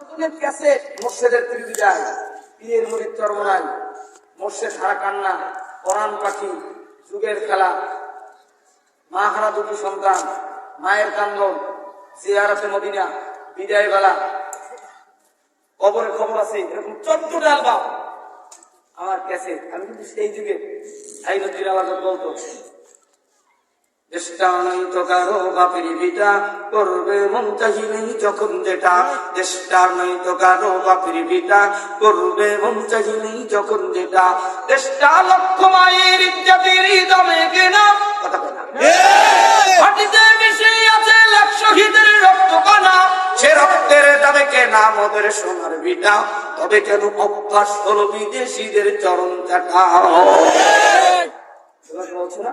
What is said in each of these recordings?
আধুনিক ক্যাসেট মোর্শেদের তৃপ্তি যায় পীরের মুড়ির চরমরাই কান্না পরাণ পাখি, যুগের খেলা। মা হারা দুটি সন্তান, মায়ের কান্দন জিয়ারতে মদিনা, বিদায় বেলা। কবরের খবর আছে, এরকম চোদ্দটা অ্যালবাম আমার ক্যাসেট আমি কিন্তু সেই যুগে আইনুদ্দিন আওয়াজ বলতো চেষ্টা নাই তো কারও বাপের বিটা করবে মন চাহিলেই যখন যেটা। চেষ্টা নাই তো কারও বাপের বিটা করবে মন চাহিলেই যখন যেটা। চেষ্টা লক্ষ মায়ের ইজ্জাতের দমে কেনা। কথা কেনা মাটিতে মিশে আছে লাখ শহীদের রক্ত কানা সে রক্তের দামে কেনা মদের সোনার বিটা। তবে কেন অভ্যাস হলো বিদেশিদের চরণ চাটা বলছো না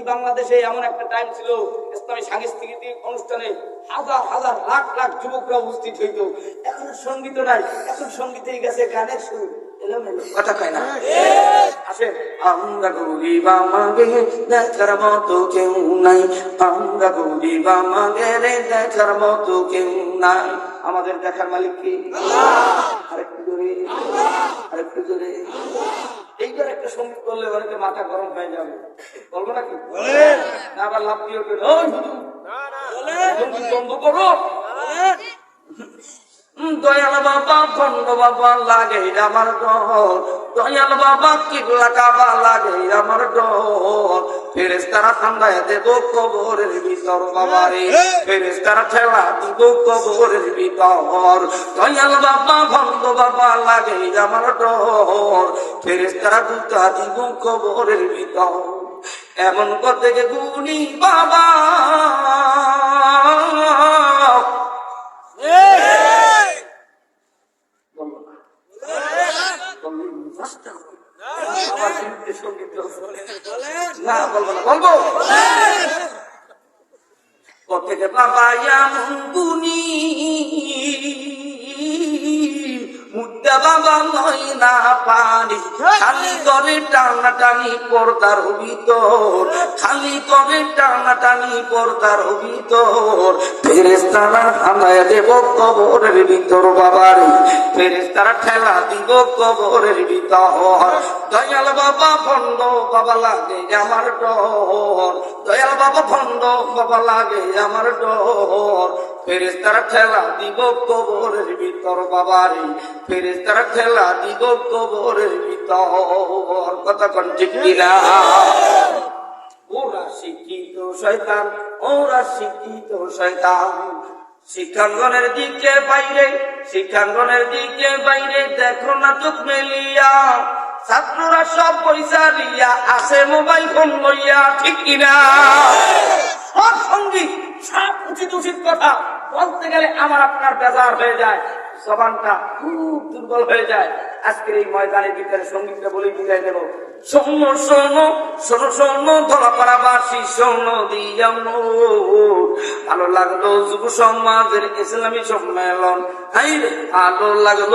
এই বাংলাদেশে এমন একটা টাইম ছিল, ইসলামী সাংস্কৃতিক অনুষ্ঠানে হাজার হাজার লাখ লাখ যুবকরা উপস্থিত হইত। এখন সংগীত নাই, এখন সঙ্গীতেই গেছে গানের আসে আমরা গরিব, আমাকে দেখার মতো কেউ নাই। আমরা গরিব, আমাকে দেখার মতো কেউ নাই। আমাদের দেখার মালিক কি? আরেকটু জোরে। আরেকটু জোরে। এইবার একটা সংগীত করলে অনেকে মাথা গরম হয়ে যাবে। বলব নাকি? না আবার লাভ দিয়ে সংগীত বন্ধ করো। দয়াল বাবা খন্ড বাবা লাগে আমার ডর দয়াল বাবা কিবলা কাবা লাগে আমার ডর ফেরেস তারা ঠান্ডায় দেব কবরের ভিতর বাবারে ফেরেস তারা ঠেলা দিব কবরের ভিতর। দয়াল বাবা ভন্ড বাবা লাগে আমার ডর ফেরেস তারা দুটা দিব কবরের ভিতর। এমন করতে গুণী বাবা বলব না। বলব না। আমার বিরুদ্ধে সংগীত। না বলব না বলব। কোথেকে বাবা এমন গুণী। মুদ্দা বাবা নয় না পানি খালি করে টানা টানি পর্দার ভিতর খালি করে টানা টানি পর্দার ভিতর। ফেরেস তারা হামায় দেব কবরের ভিতর বাবারে ফেরেস তারা ঠেলা দিব কবরের ভিতর। দয়াল বাবা ভণ্ড বাবা লাগে আমার ডর দয়াল বাবা ভণ্ড বাবা লাগে আমার ডর। ফেরেস তারা ঠেলা দিব কবরের ভিতর বাবারে। ফেরেস তারা ঠেলা দিব কবরের ভিতর। কথা কন ঠিক কিনা? ওরা শিক্ষিত শয়তান, ওরা শিক্ষিত শয়তান। শিক্ষাঙ্গনের দিকে বাইরে, শিক্ষাঙ্গনের দিকে বাইরে দেখো না চোখ মেলিয়া। ছাত্ররা সব পয়সা দিয়া আসে মোবাইল ফোন লইয়া, ঠিক কিনা? সব সংগীত সব উচিত উচিত কথা। বলতে গেলে আমার আপনার বেজার হয়ে যায় সবানটা খুব দুর্বল হয়ে যায়। আজকের এই ময়দানের ভিতরে সঙ্গীতটা বলেই বিদায় দেব শোনো শোনো শোনো শোনো ধরাপাড়া বাসী শোনো দিয়া মোর। ভালো লাগল যুব সমাজের ইসলামী সম্মেলন। আলো লাগল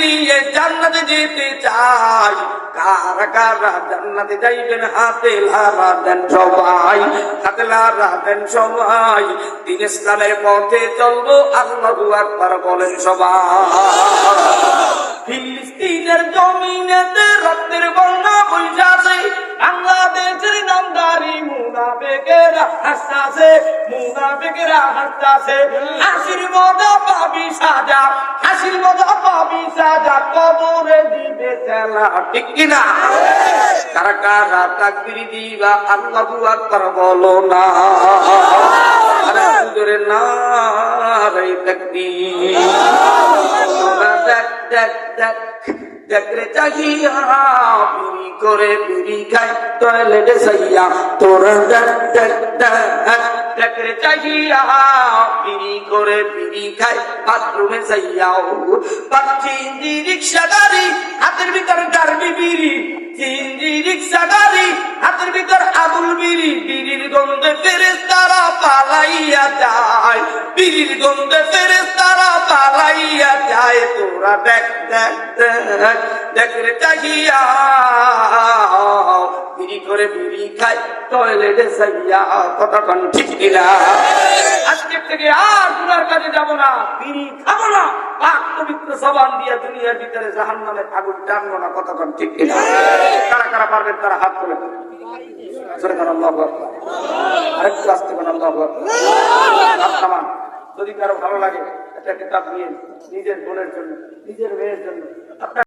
নিয়ে জান্নাতে যেতে চাই। কারা কারা জান্নাতে যাইবেন হাতে লারা দেন সবাই, হাতে লারা দেন সবাই। দিন ইসলামের পথে চলবো, আল্লাহু আকবার বলেন সবাই। ফিলিস্তিনের জমিনেতে রক্তের বন্যা মুনাফেকেরা হাসতাছে মুনাফেকেরা হাসতাছে। হাসির মজা পাবি সাজা, হাসির মজা পাবি সাজা, কবরে দিবে চেলা ঠিক কিনা কারা কারা তাকবির দিবা, আল্লাহু আকবার বলো না। আরে সুন্দরে না তাকবীর। তোরা দেখ দেখ দেখ দেখ রে চাহিয়া করে বিড়ি খাই টয়লেটে সাইয়া, তোরা বিড়ি করে বিড়ি খাই, বাথরুমে যাইয়াও পাচ্ছি রিক্সা গাড়ি, হাতের ভিতরে ডারবি বিড়ি। চিংড়ি রিক্সা গাড়ি, হাতের ভিতর আবুল বিড়ি। বিড়ির গন্ধে ফেরে তারা পালাইয়া যায়। বিড়ির গন্ধে ফেরে পালাইয়া যায় তোরা দেখ দেখ রে চাহিয়া। বিড়ি করে বিড়ি খাই, টয়লেটে যাইয়া কতক্ষণ ঠিক কিনা আজকে থেকে আর গুনার কাজে যাব না, বিড়ি খাব না। পাক পবিত্র জবান দিয়ে দুনিয়ার ভিতরে জাহান নামে আগুন টানবো না কতক্ষণ ঠিক কিনা কারা কারা পারবেন, তারা হাত আল্লাহু আরেকটু আস্তে নামান। যদি কারও ভালো লাগে একটা কিতাব নিয়ে নিজের বোনের জন্য নিজের মেয়ের জন্য। আপনার